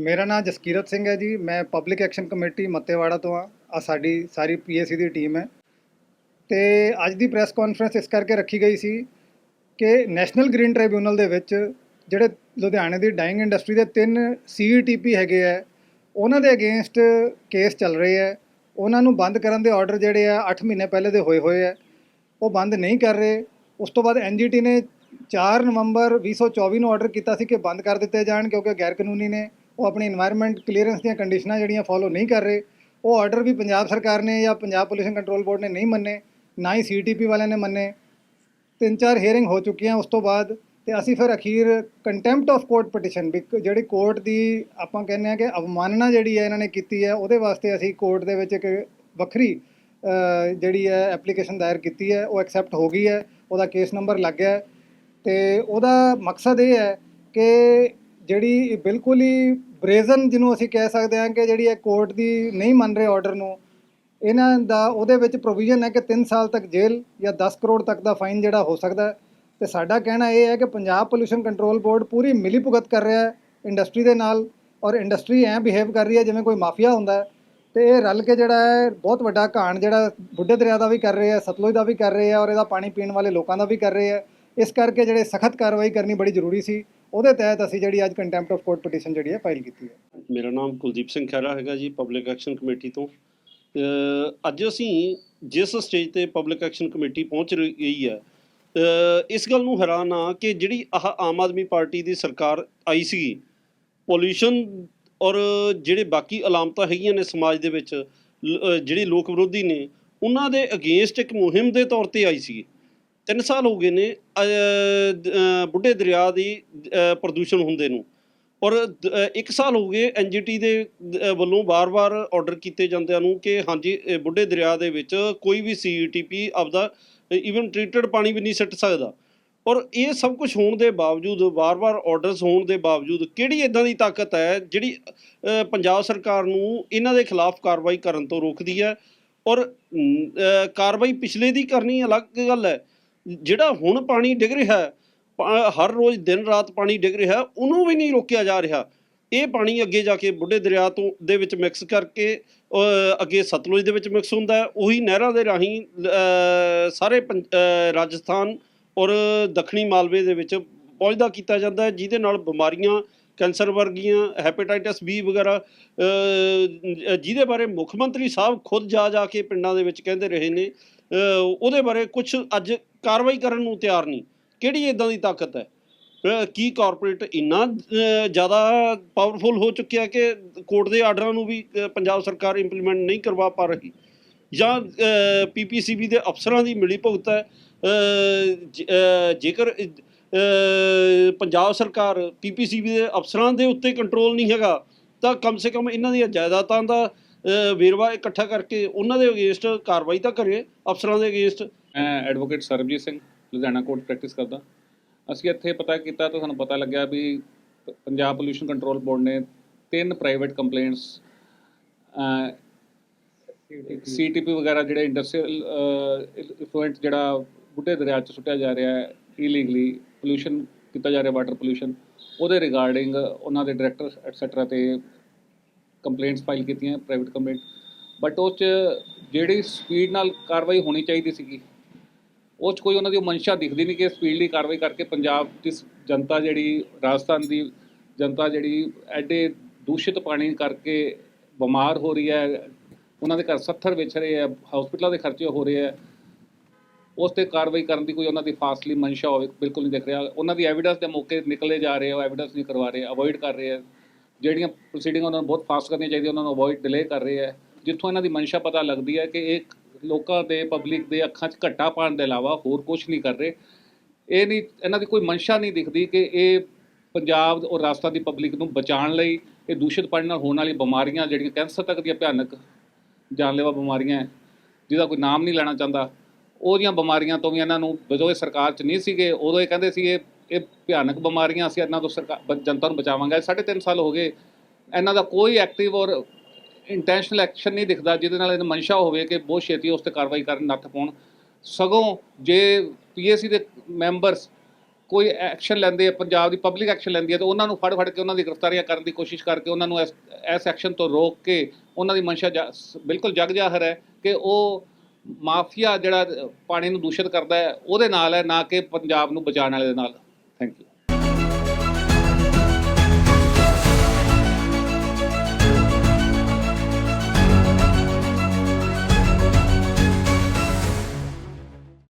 ਮੇਰਾ ਨਾਮ ਜਸਕੀਰਤ ਸਿੰਘ ਹੈ ਜੀ। ਮੈਂ ਪਬਲਿਕ ਐਕਸ਼ਨ ਕਮੇਟੀ ਮੱਤੇਵਾੜਾ ਤੋਂ ਆ ਆ ਸਾਡੀ, ਸਾਰੀ ਪੀਏਸੀ ਦੀ ਟੀਮ ਹੈ। ਤੇ ਅੱਜ ਦੀ ਪ੍ਰੈਸ ਕਾਨਫਰੰਸ ਇਸ ਕਰਕੇ ਰੱਖੀ ਗਈ ਸੀ ਕਿ ਨੈਸ਼ਨਲ ਗ੍ਰੀਨ ਟ੍ਰਿਬਿਊਨਲ ਦੇ ਵਿੱਚ ਜਿਹੜੇ ਲੁਧਿਆਣੇ ਦੀ ਡਾਈਂਗ ਇੰਡਸਟਰੀ ਦੇ ਤਿੰਨ ਸੀਈਟੀਪੀ ਹੈਗੇ ਆ, ਉਹਨਾਂ ਦੇ ਅਗੇਂਸਟ ਕੇਸ ਚੱਲ ਰਹੇ ਆ। ਉਹਨਾਂ ਨੂੰ ਬੰਦ ਕਰਨ ਦੇ ਆਰਡਰ ਜਿਹੜੇ ਆ 8 ਮਹੀਨੇ ਪਹਿਲੇ ਦੇ ਹੋਏ ਹੋਏ ਆ। ਉਹ ਬੰਦ ਨਹੀਂ ਕਰ ਰਹੇ। ਉਸ ਤੋਂ ਬਾਅਦ ਐਨਜੀਟੀ ਨੇ 4 ਨਵੰਬਰ 2024 ਨੂੰ ਆਰਡਰ ਕੀਤਾ ਸੀ ਕਿ ਬੰਦ ਕਰ ਦਿੱਤੇ ਜਾਣ ਕਿਉਂਕਿ ਗੈਰ ਕਾਨੂੰਨੀ ਨੇ। ਉਹ ਆਪਣੀ এনवायरमेंट ਕਲੀਅਰੈਂਸ ਦੀਆਂ ਕੰਡੀਸ਼ਨਾਂ ਜਿਹੜੀਆਂ ਫੋਲੋ ਨਹੀਂ ਕਰ ਰਹੇ, ਉਹ ਆਰਡਰ ਵੀ ਪੰਜਾਬ ਸਰਕਾਰ ਨੇ ਜਾਂ ਪੰਜਾਬ ਪੋਲੂਸ਼ਨ ਕੰਟਰੋਲ ਬੋਰਡ ਨੇ ਨਹੀਂ ਮੰਨੇ, ਨਾ ਹੀ ਸੀਟੀਪੀ ਵਾਲਿਆਂ ਨੇ ਮੰਨੇ। ਤਿੰਨ ਚਾਰ ਹੀਅਰਿੰਗ ਹੋ ਚੁੱਕੀਆਂ ਉਸ ਤੋਂ ਬਾਅਦ ਤੇ ਅਸੀਂ ਫਿਰ ਅਖੀਰ ਕੰਟੈਂਪਟ ਆਫ ਕੋਰਟ ਪਟੀਸ਼ਨ ਵੀ ਜਿਹੜੀ ਕੋਰਟ ਦੀ ਆਪਾਂ ਕਹਿੰਦੇ ਆ ਕਿ ਅਵਮਾਨਨਾ ਜਿਹੜੀ ਹੈ ਇਹਨਾਂ ਨੇ ਕੀਤੀ ਹੈ, ਉਹਦੇ ਵਾਸਤੇ ਅਸੀਂ ਕੋਰਟ ਦੇ ਵਿੱਚ ਇੱਕ ਵੱਖਰੀ ਜਿਹੜੀ ਹੈ ਐਪਲੀਕੇਸ਼ਨ ਦਾਇਰ ਕੀਤੀ ਹੈ, ਉਹ ਐਕਸੈਪਟ ਹੋ ਗਈ ਹੈ, ਉਹਦਾ ਕੇਸ ਨੰਬਰ ਲੱਗ ਗਿਆ ਤੇ ਉਹਦਾ ਮਕਸਦ ਇਹ ਹੈ ਕਿ ਜਿਹੜੀ ਬਿਲਕੁਲ ਹੀ ਬ੍ਰੇਜ਼ਨ ਜਿਹਨੂੰ ਅਸੀਂ ਕਹਿ ਸਕਦੇ ਹਾਂ ਕਿ ਜਿਹੜੀ ਇਹ ਕੋਰਟ ਦੀ ਨਹੀਂ ਮੰਨ ਰਹੇ ਆਰਡਰ ਨੂੰ, ਇਹਨਾਂ ਦਾ ਉਹਦੇ ਵਿੱਚ ਪ੍ਰੋਵੀਜ਼ਨ ਹੈ ਕਿ 3 ਸਾਲ ਤੱਕ ਜੇਲ੍ਹ ਜਾਂ 10 ਕਰੋੜ ਤੱਕ ਦਾ ਫਾਈਨ ਜਿਹੜਾ ਹੋ ਸਕਦਾ ਹੈ। ਤੇ ਸਾਡਾ ਕਹਿਣਾ ਇਹ ਹੈ ਕਿ ਪੰਜਾਬ ਪੋਲੂਸ਼ਨ ਕੰਟਰੋਲ ਬੋਰਡ ਪੂਰੀ ਮਿਲੀਭੁਗਤ ਕਰ ਰਿਹਾ ਹੈ ਇੰਡਸਟਰੀ ਦੇ ਨਾਲ ਔਰ ਇੰਡਸਟਰੀ ਐਂ ਬਿਹੇਵ ਕਰ ਰਹੀ ਹੈ ਜਿਵੇਂ ਕੋਈ ਮਾਫੀਆ ਹੁੰਦਾ ਹੈ। ਤੇ ਇਹ ਰਲ ਕੇ ਜਿਹੜਾ ਹੈ ਬਹੁਤ ਵੱਡਾ ਘਾਣ ਜਿਹੜਾ ਬੁੱਢੇ ਦਰਿਆ ਦਾ ਵੀ ਕਰ ਰਹੇ ਆ ਸਤਲੁਜ ਦਾ ਵੀ ਕਰ ਰਹੇ ਆ ਔਰ ਇਹਦਾ ਪਾਣੀ ਪੀਣ ਵਾਲੇ ਲੋਕਾਂ ਦਾ ਵੀ ਕਰ ਰਹੇ ਹੈ। ਇਸ ਕਰਕੇ ਜਿਹੜੇ ਸਖਤ ਕਾਰਵਾਈ ਕਰਨੀ ਬੜੀ ਜ਼ਰੂਰੀ ਸੀ। ਉਹਦੇ ਤਹਿਤ ਅਸੀਂ ਜਿਹੜੀ ਅੱਜ ਕੰਟੈਂਪਟ ਆਫ ਕੋਰਟ ਪਟੀਸ਼ਨ ਜਿਹੜੀ ਹੈ ਫਾਈਲ ਕੀਤੀ ਹੈ। ਮੇਰਾ ਨਾਮ ਕੁਲਦੀਪ ਸਿੰਘ ਖਹਿਰਾ ਹੈਗਾ ਜੀ ਪਬਲਿਕ ਐਕਸ਼ਨ ਕਮੇਟੀ ਤੋਂ। ਅੱਜ ਅਸੀਂ ਜਿਸ ਸਟੇਜ ਤੇ ਪਬਲਿਕ ਐਕਸ਼ਨ ਕਮੇਟੀ ਪਹੁੰਚ ਰਹੀ ਗਈ ਹੈ ਇਸ ਗੱਲ ਨੂੰ ਹੈਰਾਨ ਆ ਕਿ ਜਿਹੜੀ ਆਹ ਆਮ ਆਦਮੀ ਪਾਰਟੀ ਦੀ ਸਰਕਾਰ ਆਈ ਸੀ ਪੋਲੂਸ਼ਨ ਔਰ ਜਿਹੜੇ ਬਾਕੀ ਅਲਾਮਤਾਂ ਹੈਗੀਆਂ ਨੇ ਸਮਾਜ ਦੇ ਵਿੱਚ ਜਿਹੜੇ ਲੋਕ ਵਿਰੋਧੀ ਨੇ, ਉਹਨਾਂ ਦੇ ਅਗੇਂਸਟ ਇੱਕ ਮੁਹਿੰਮ ਦੇ ਤੌਰ ਤੇ ਆਈ ਸੀ ਤਿੰਨ ਸਾਲ ਹੋ ਗਏ ਨੇ ਬੁੱਢੇ ਦਰਿਆ ਦੀ ਪ੍ਰਦੂਸ਼ਣ ਹੁੰਦੇ ਨੂੰ। ਔਰ, ਦ- ਇੱਕ ਸਾਲ ਹੋ ਗਏ ਐਨਜੀਟੀ ਦੇ ਵੱਲੋਂ ਵਾਰ-ਵਾਰ ਆਰਡਰ ਕੀਤੇ ਜਾਂਦਿਆਂ ਨੂੰ ਕਿ ਹਾਂਜੀ ਬੁੱਢੇ ਦਰਿਆ ਦੇ ਵਿੱਚ ਕੋਈ ਵੀ ਸੀਈਟੀਪੀ ਆਪਦਾ ਇਵਨ ਟ੍ਰੀਟਡ ਪਾਣੀ ਵੀ ਨਹੀਂ ਸਿੱਟ ਸਕਦਾ। ਔਰ ਇਹ ਸਭ ਕੁਝ ਹੋਣ ਦੇ ਬਾਵਜੂਦ, ਵਾਰ-ਵਾਰ ਆਰਡਰਸ ਹੋਣ ਦੇ ਬਾਵਜੂਦ ਕਿਹੜੀ ਇਦਾਂ ਦੀ ਤਾਕਤ ਹੈ ਜਿਹੜੀ ਪੰਜਾਬ ਸਰਕਾਰ ਨੂੰ ਇਹਨਾਂ ਦੇ ਖਿਲਾਫ ਕਾਰਵਾਈ ਕਰਨ ਤੋਂ ਰੋਕਦੀ ਹੈ? ਔਰ ਕਾਰਵਾਈ ਪਿਛਲੇ ਦੀ ਕਰਨੀ ਅਲੱਗ ਗੱਲ ਹੈ। ਜਿਹੜਾ ਹੁਣ ਪਾਣੀ ਡਿੱਗ ਰਿਹਾ ਹਰ ਰੋਜ਼ ਦਿਨ ਰਾਤ ਪਾਣੀ ਡਿੱਗ ਰਿਹਾ ਉਹਨੂੰ ਵੀ ਨਹੀਂ ਰੋਕਿਆ ਜਾ ਰਿਹਾ। ਇਹ ਪਾਣੀ ਅੱਗੇ ਜਾ ਕੇ ਬੁੱਢੇ ਦਰਿਆ ਤੋਂ ਦੇ ਵਿੱਚ ਮਿਕਸ ਕਰਕੇ ਅੱਗੇ ਸਤਲੁਜ ਦੇ ਵਿੱਚ ਮਿਕਸ ਹੁੰਦਾ ਉਹੀ ਨਹਿਰਾਂ ਦੇ ਰਾਹੀਂ ਸਾਰੇ ਪੰ- ਰਾਜਸਥਾਨ ਔਰ ਦੱਖਣੀ ਮਾਲਵੇ ਦੇ ਵਿੱਚ ਪਹੁੰਚਦਾ ਕੀਤਾ ਜਾਂਦਾ ਹੈ, ਜਿਹਦੇ ਨਾਲ ਬਿਮਾਰੀਆਂ, ਕੈਂਸਰ ਵਰਗੀਆਂ ਹੈਪੇਟਾਈਟਸ ਬੀ ਵਗੈਰਾ ਜਿਹਦੇ ਬਾਰੇ ਮੁੱਖ ਮੰਤਰੀ ਸਾਹਿਬ ਖੁਦ ਜਾ ਜਾ ਕੇ ਪਿੰਡਾਂ ਦੇ ਵਿੱਚ ਕਹਿੰਦੇ ਰਹੇ ਨੇ। ਉਹਦੇ ਬਾਰੇ ਕੁਝ ਅੱਜ ਕਾਰਵਾਈ ਕਰਨ ਨੂੰ ਤਿਆਰ ਨਹੀਂ। ਕਿਹੜੀ ਇਦਾਂ ਦੀ ਤਾਕਤ ਹੈ? ਕੀ ਕਾਰਪੋਰੇਟ ਇੰਨਾ ਜ਼ਿਆਦਾ ਪਾਵਰਫੁਲ ਹੋ ਚੁੱਕਿਆ ਕਿ ਕੋਰਟ ਦੇ ਆਰਡਰਾਂ ਨੂੰ ਵੀ ਪੰਜਾਬ ਸਰਕਾਰ ਇੰਪਲੀਮੈਂਟ ਨਹੀਂ ਕਰਵਾ ਪਾ ਰਹੀ? ਜਾਂ ਪੀਪੀਸੀਬੀ ਦੇ ਅਫਸਰਾਂ ਦੀ ਮਿਲੀ ਭੁਗਤ ਹੈ? ਅ, ਜ- ਅ, ਜੇਕਰ ਅ, ਪੰਜਾਬ ਸਰਕਾਰ ਪੀਪੀਸੀਬੀ ਦੇ ਅਫਸਰਾਂ ਦੇ ਉੱਤੇ ਕੰਟਰੋਲ ਨਹੀਂ ਹੈਗਾ ਤਾਂ ਕਮ ਸੇ ਕਮ ਇਹਨਾਂ ਦੀਆਂ ਜਾਇਦਾਦਾਂ ਦਾ ਵੇਰਵਾ ਇਕੱਠਾ ਕਰਕੇ ਉਹਨਾਂ ਦੇ ਅਗੇਂਸਟ ਕਾਰਵਾਈ ਤਾਂ ਕਰੇ ਅਫਸਰਾਂ ਦੇ ਅਗੇਂਸਟ ਮੈਂ advocate Sarabjit Singh, Ludhiana court practice ਕਰਦਾ। ਅਸੀਂ ਇੱਥੇ ਪਤਾ ਕੀਤਾ ਤਾਂ ਸਾਨੂੰ ਪਤਾ ਲੱਗਿਆ ਵੀ ਪੰਜਾਬ ਪੋਲੂਸ਼ਨ ਕੰਟਰੋਲ ਬੋਰਡ ਨੇ ਤਿੰਨ ਪ੍ਰਾਈਵੇਟ ਕੰਪਲੇਂਟਸ ਸੀਟੀਪੀ ਵਗੈਰਾ ਜਿਹੜੇ ਇੰਡਸਟਰੀਅਲ ਇਨਫਲੂਐਂਟ ਜਿਹੜਾ ਬੁੱਢੇ ਦਰਿਆ 'ਚ ਸੁੱਟਿਆ ਜਾ ਰਿਹਾ ਹੈ ਇਲੀਗਲੀ ਪੋਲੂਸ਼ਨ ਕੀਤਾ ਜਾ ਰਿਹਾ ਵਾਟਰ ਪੋਲੂਸ਼ਨ ਉਹਦੇ ਰਿਗਾਰਡਿੰਗ ਉਹਨਾਂ ਦੇ ਡਾਇਰੈਕਟਰ ਐਟਸੈਟਰਾ ਤੇ ਕੰਪਲੇਂਟਸ ਫਾਈਲ ਕੀਤੀਆਂ ਪ੍ਰਾਈਵੇਟ ਕੰਪਲੇਂਟ ਬਟ ਉਹ 'ਚ ਜਿਹੜੀ ਸਪੀਡ ਨਾਲ ਕਾਰਵਾਈ ਹੋਣੀ ਚਾਹੀਦੀ ਸੀਗੀ ਉਹ 'ਚ ਕੋਈ ਉਹਨਾਂ ਦੀ ਮਨਸ਼ਾ ਦਿਖਦੀ ਨਹੀਂ ਕਿ ਸਪੀਡਲੀ ਕਾਰਵਾਈ ਕਰਕੇ ਪੰਜਾਬ ਦੀ ਜਨਤਾ ਜਿਹੜੀ, ਰਾਜਸਥਾਨ ਦੀ ਜਨਤਾ ਜਿਹੜੀ ਐਡੇ ਦੂਸ਼ਿਤ ਪਾਣੀ ਕਰਕੇ ਬਿਮਾਰ ਹੋ ਰਹੀ ਹੈ, ਉਹਨਾਂ ਦੇ ਘਰ 70 ਵਿਛ ਰਹੇ ਆ ਹਸਪੀਟਲਾਂ ਦੇ ਖਰਚੇ ਹੋ ਰਹੇ ਆ ਉਸ ਤੇ ਕਾਰਵਾਈ ਕਰਨ ਦੀ ਕੋਈ ਉਹਨਾਂ ਦੀ ਫਾਸਟਲੀ ਮਨਸ਼ਾ ਹੋਵੇ, ਬਿਲਕੁਲ ਨਹੀਂ ਦਿਖ ਰਿਹਾ। ਉਹਨਾਂ ਦੀ ਐਵੀਡੈਂਸ ਦੇ ਮੌਕੇ ਨਿਕਲੇ ਜਾ ਰਹੇ ਆ ਐਵੀਡੈਂਸ ਨਹੀਂ ਕਰਵਾ ਰਹੇ ਅਵੋਇਡ ਕਰ ਰਹੇ ਆ। ਜਿਹੜੀਆਂ ਪ੍ਰੋਸੀਡਿੰਗ ਉਹਨਾਂ ਨੂੰ ਬਹੁਤ ਫਾਸਟ ਕਰਨੀਆਂ ਚਾਹੀਦੀਆਂ, ਉਹਨਾਂ ਨੂੰ ਅਵੋਇਡ ਡਿਲੇ ਕਰ ਰਹੇ ਆ। ਜਿੱਥੋਂ ਇਹਨਾਂ ਦੀ ਮਨਸ਼ਾ ਪਤਾ ਲੱਗਦੀ ਹੈ ਕਿ ਇਹ ਲੋਕਾਂ ਦੇ ਪਬਲਿਕ ਦੇ ਅੱਖਾਂ 'ਚ ਘੱਟਾ ਪਾਉਣ ਦੇ ਇਲਾਵਾ ਹੋਰ ਕੁਝ ਨਹੀਂ ਕਰ ਰਹੇ। ਇਹ ਨਹੀਂ, ਇਹਨਾਂ ਦੀ ਕੋਈ ਮਨਸ਼ਾ ਨਹੀਂ ਦਿਖਦੀ ਕਿ ਇਹ ਪੰਜਾਬ ਔਰ ਰਾਜਸਥਾਨ ਦੀ ਪਬਲਿਕ ਨੂੰ ਬਚਾਉਣ ਲਈ, ਇਹ ਦੂਸ਼ਿਤ ਪਾਣੀ ਨਾਲ ਹੋਣ ਵਾਲੀ ਬਿਮਾਰੀਆਂ ਜਿਹੜੀਆਂ ਕੈਂਸਰ ਤੱਕ ਦੀਆਂ ਭਿਆਨਕ ਜਾਨਲੇਵਾ ਬਿਮਾਰੀਆਂ ਹੈ, ਜਿਹਦਾ ਕੋਈ ਨਾਮ ਨਹੀਂ ਲੈਣਾ ਚਾਹੁੰਦਾ। ਉਹਦੀਆਂ ਬਿਮਾਰੀਆਂ ਤੋਂ ਵੀ ਇਹਨਾਂ ਨੂੰ ਜਦੋਂ ਇਹ ਸਰਕਾਰ 'ਚ ਨਹੀਂ ਸੀਗੇ, ਉਦੋਂ ਇਹ ਕਹਿੰਦੇ ਸੀ, ਇਹ ਇਹ ਭਿਆਨਕ ਬਿਮਾਰੀਆਂ ਅਸੀਂ ਇਹਨਾਂ ਤੋਂ ਸਰਕਾਰ ਬ- ਜਨਤਾ ਨੂੰ ਬਚਾਵਾਂਗੇ। ਸਾਢੇ ਤਿੰਨ ਸਾਲ ਹੋ ਗਏ, ਇਹਨਾਂ ਦਾ ਕੋਈ ਐਕਟਿਵ ਔਰ ਇੰਟੈਂਸ਼ਨਲ ਐਕਸ਼ਨ ਨਹੀਂ ਦਿਖਦਾ, ਜਿਹਦੇ ਨਾਲ ਇਹਨਾਂ ਮਨਸ਼ਾ ਹੋਵੇ ਕਿ ਬਹੁਤ ਛੇਤੀ ਉਸ ਤੇ ਕਾਰਵਾਈ ਕਰਨ ਨੱਥ ਪਾਉਣ। ਸਗੋਂ ਜੇ ਪੀਏਸੀ ਦੇ ਮੈਂਬਰਸ ਕੋਈ ਐਕਸ਼ਨ ਲੈਂਦੇ ਆ, ਪੰਜਾਬ ਦੀ ਪਬਲਿਕ ਐਕਸ਼ਨ ਲੈਂਦੀ ਹੈ ਤਾਂ ਉਹਨਾਂ ਨੂੰ ਫੜ ਫੜ ਕੇ ਉਹਨਾਂ ਦੀ ਗ੍ਰਿਫਤਾਰੀਆਂ ਕਰਨ ਦੀ ਕੋਸ਼ਿਸ਼ ਕਰਕੇ ਉਹਨਾਂ ਨੂੰ ਇਸ ਇਸ ਐਕਸ਼ਨ ਤੋਂ ਰੋਕ ਕੇ ਉਹਨਾਂ ਦੀ ਮਨਸ਼ਾ ਜਾ- ਬਿਲਕੁਲ ਜਗ ਜ਼ਾਹਰ ਹੈ ਕਿ ਉਹ ਮਾਫੀਆ ਜਿਹੜਾ ਪਾਣੀ ਨੂੰ ਦੂਸ਼ਿਤ ਕਰਦਾ ਹੈ, ਉਹਦੇ ਨਾਲ ਹੈ, ਨਾ ਕਿ ਪੰਜਾਬ ਨੂੰ ਬਚਾਉਣ ਵਾਲੇ ਦੇ ਨਾਲ। Thank you